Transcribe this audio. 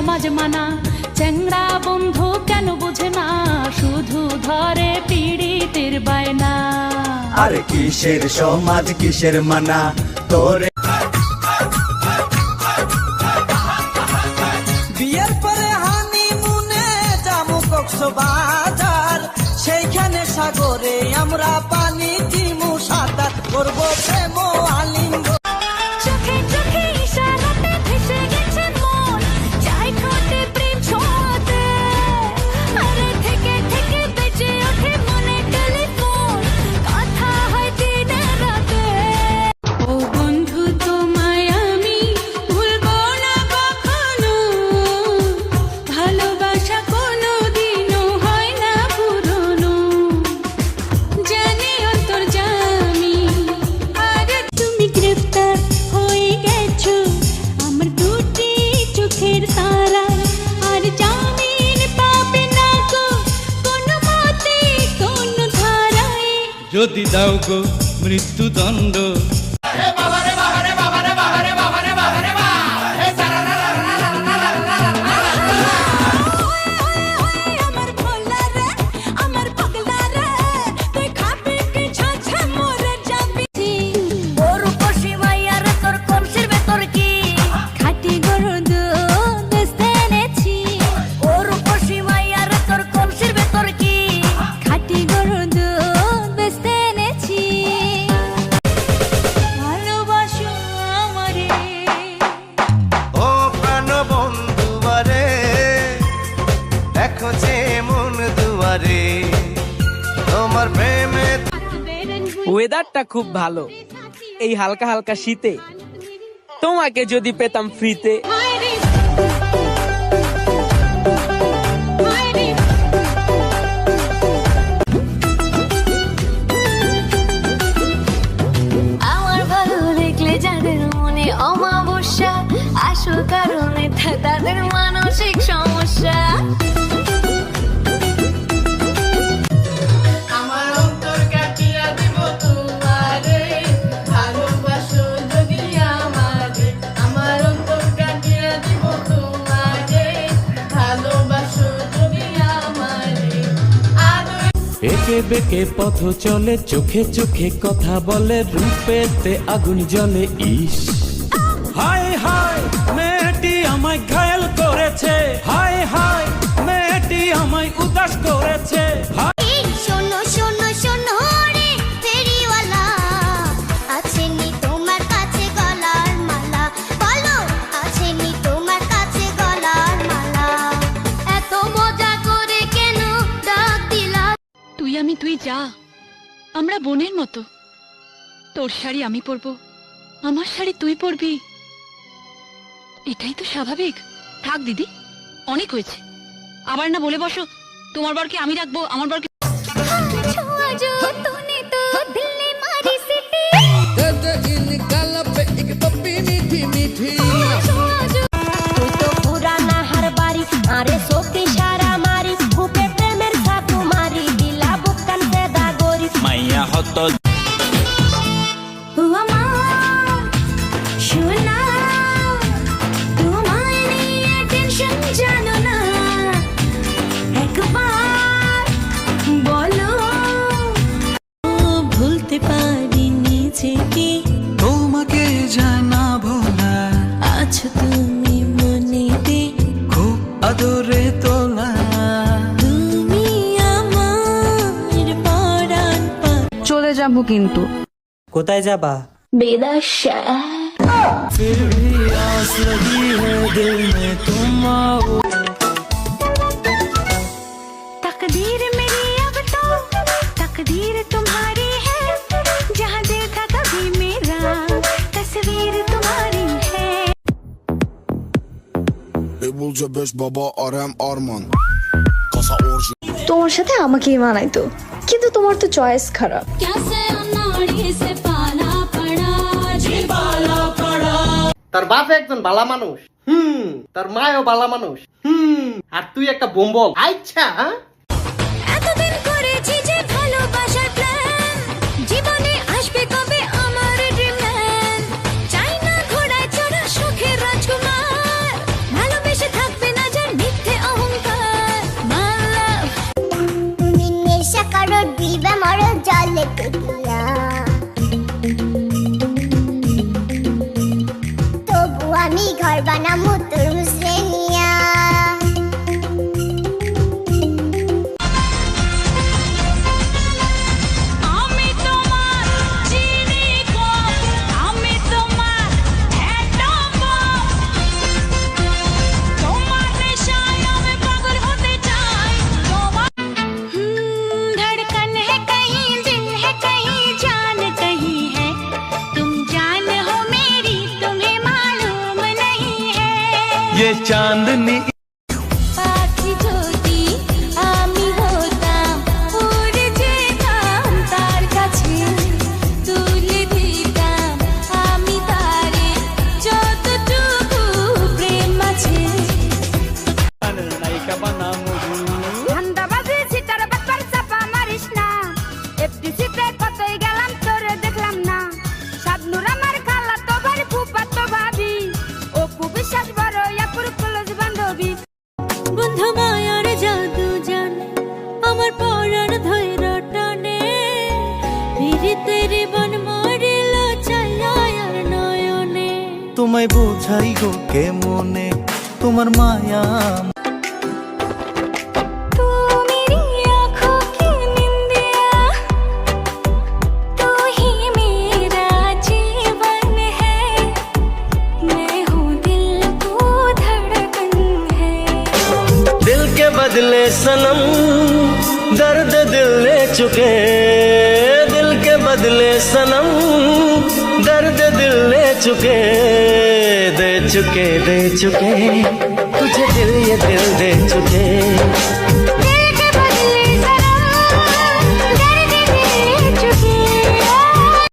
সমাজ মানা চেংরা বন্ধু কেন বুঝে না? শুধু ধরে পীড়িতের বায়না। আর কিসের সমাজ কিসের মানা? তোরে বিয়ের সেইখানে সাগরে আমরা পানি দিমু সাঁতার। করব প্রেম যদি দাও গো মৃত্যুদণ্ড ওয়েদারটা খুব ভালো। এই হালকা হালকা শীতে। তোমাকে যদি পেতাম ফ্রিতে অমাবস্যা কারণে তাদের মানসিক বেঁকে বেঁকে পথ চলে, চোখে চোখে কথা বলে, রূপেতে আগুন জলে ইস। হাই হাই মেয়েটি আমায় ঘায়ল করেছে। হাই হাই মেয়েটি আমায় উদাস করেছে। তুই যা। আমরা বোনের মতো। তোর শাড়ি আমি পরব। আমার শাড়ি তুই পরবি। এটাই তো স্বাভাবিক। থাক, দিদি। অনেক হয়েছে। আবার না বলে বসো, তোমার বরকে আমি রাখব, আমার বরকে मीठी যাব কিন্তু কোথায় যাবা तकदीर मेरी अब तो तकदीर तुम्हारी है जहाँ दिल था कभी मेरा तस्वीर तुम्हारी है Ebulca 5 baba RM Arman Kasa orijinal তোমার সাথে আমাকেই মানাইতো তোমার তো চয়েস খারাপ। তার বাপ একজন বালা মানুষ। হুম তার মায়ও বালা মানুষ। হুম আর তুই একটা বোম্বল। আচ্ছা হ্যাঁ? জলে चांदनी তোমায় বোঝাই গো কে মনে তোমার মায়া तू मेरी आँखों की निंदिया तू ही मेरा जीवन है मैं हूँ दिल तू धड़कन है दिल के बदले सनम दर्द दिल ले चुके दिल के बदले सनम दर्द दिल ले चुके, दे चुके दे चुके। तुझे दिल ये दिल दे चुके।